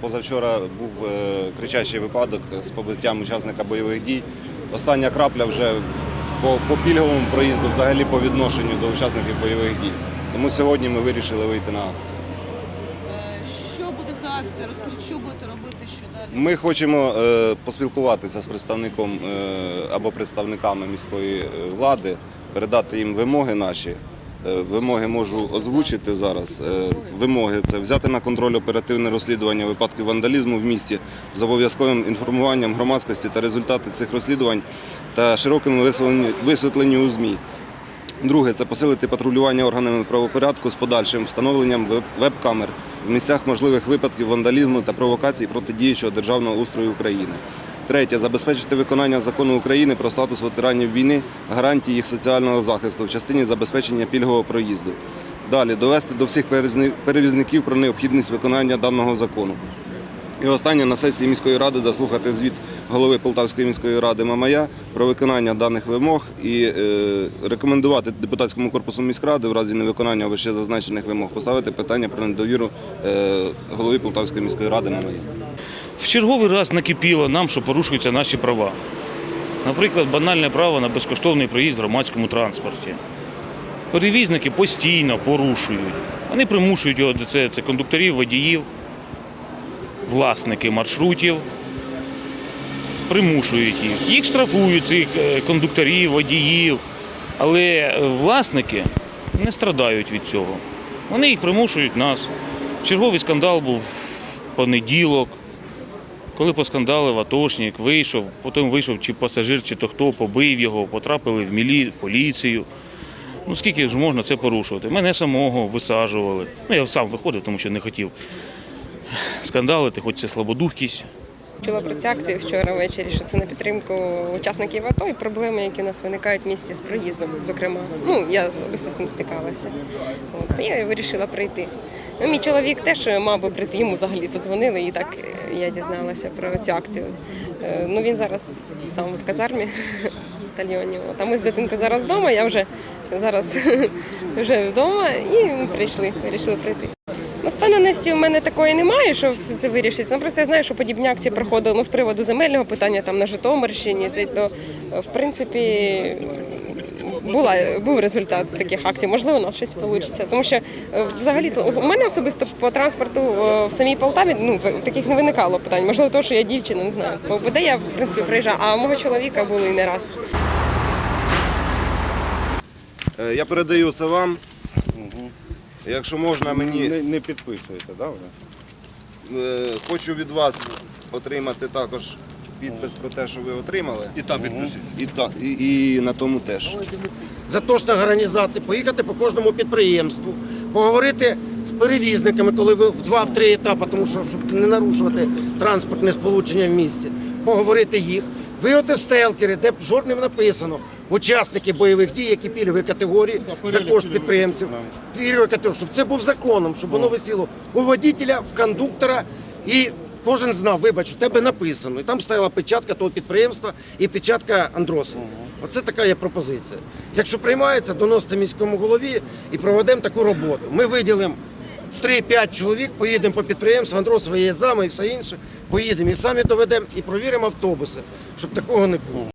позавчора був е, кричащий випадок з побиттям учасника бойових дій. Остання крапля вже по, по пільговому проїзду, взагалі по відношенню до учасників бойових дій. Тому сьогодні ми вирішили вийти на акцію. Що буде за акція? Розкажіть, що будете робити, що далі? Ми хочемо е, поспілкуватися з представником е, або представниками міської влади, передати їм вимоги наші. Е, Вимоги можу озвучити зараз. Е, Вимоги це взяти на контроль оперативне розслідування випадків вандалізму в місті з обов'язковим інформуванням громадськості та результати цих розслідувань та широким висвітленню- у ЗМІ. Друге це посилити патрулювання органами правопорядку з подальшим встановленням веб- веб-камер в місцях можливих випадків вандалізму та провокацій проти діючого державного устрою України. Третє забезпечити виконання закону України про статус ветеранів війни, гарантії їх соціального захисту в частині забезпечення пільгового проїзду. Далі довести до всіх перевізників про необхідність виконання даного закону. І останнє на сесії міської ради заслухати звіт голови Полтавської міської ради Мамая про виконання даних вимог і е, рекомендувати депутатському корпусу міськради в разі невиконання вище зазначених вимог поставити питання про недовіру е, голови Полтавської міської ради Мамая. В черговий раз накипіло нам, що порушуються наші права. Наприклад, банальне право на безкоштовний проїзд в громадському транспорті. Перевізники постійно порушують. Вони примушують його до це, це кондукторів, водіїв, власники маршрутів. Примушують їх. Їх штрафують цих е, кондукторів, водіїв. Але власники не страдають від цього. Вони їх примушують нас. Черговий скандал був в понеділок. Коли поскандалив атошник, вийшов, потім вийшов чи пасажир, чи то хто, побив його, потрапили в мілі, в поліцію. Ну скільки ж можна це порушувати? Мене самого висаджували. Ну я сам виходив, тому що не хотів скандалити, хоч це слабодухкість. Чула про цю акцію вчора ввечері, що це на підтримку учасників АТО і проблеми, які у нас виникають в місті з проїздом. Зокрема, ну я особисто з цим стикалася. От я вирішила прийти. Ну, мій чоловік теж мав би прийти, йому взагалі подзвонили, і так е, я дізналася про цю акцію. Е, Ну він зараз сам в казармі батальйоні. А ми з дитинкою зараз вдома. Я вже зараз вже вдома і ми прийшли, вирішили прийти. Ну, впевненості в мене такої немає, що все це вирішиться. Ну, просто я знаю, що подібні акції проходили ну, з приводу земельного питання там на Житомирщині. То, е, в принципі, була, був результат з таких акцій. Можливо, у нас щось вийде. Тому що е, взагалі то у мене особисто по транспорту е, в самій Полтаві ну, таких не виникало питань. Можливо, тому що я дівчина, не знаю. По ОБД я в принципі приїжджаю, а у мого чоловіка були і не раз. Е, Я передаю це вам. Якщо можна, мені Не, не підписуєте, да, хочу від вас отримати також підпис про те, що ви отримали. І там підпишіться. І, та, і, і на тому теж. затошних організацій, поїхати по кожному підприємству, поговорити з перевізниками, коли ви в два-три етапи, тому що щоб не нарушувати транспортне сполучення в місті, поговорити їх. Виявити стелкери, де б жодним написано учасники бойових дій, які пільгові категорії за кошт підприємців. Пільгові категорії, щоб це був законом, щоб воно висіло у водителя, в кондуктора і кожен знав, вибач, у тебе написано. І там стояла печатка того підприємства і печатка Андросова. Оце така є пропозиція. Якщо приймається, доносите міському голові і проведемо таку роботу. Ми виділимо 3-5 чоловік, поїдемо по підприємству, Андросова є зами і все інше. Поїдемо і самі доведемо і провіримо автобуси, щоб такого не було.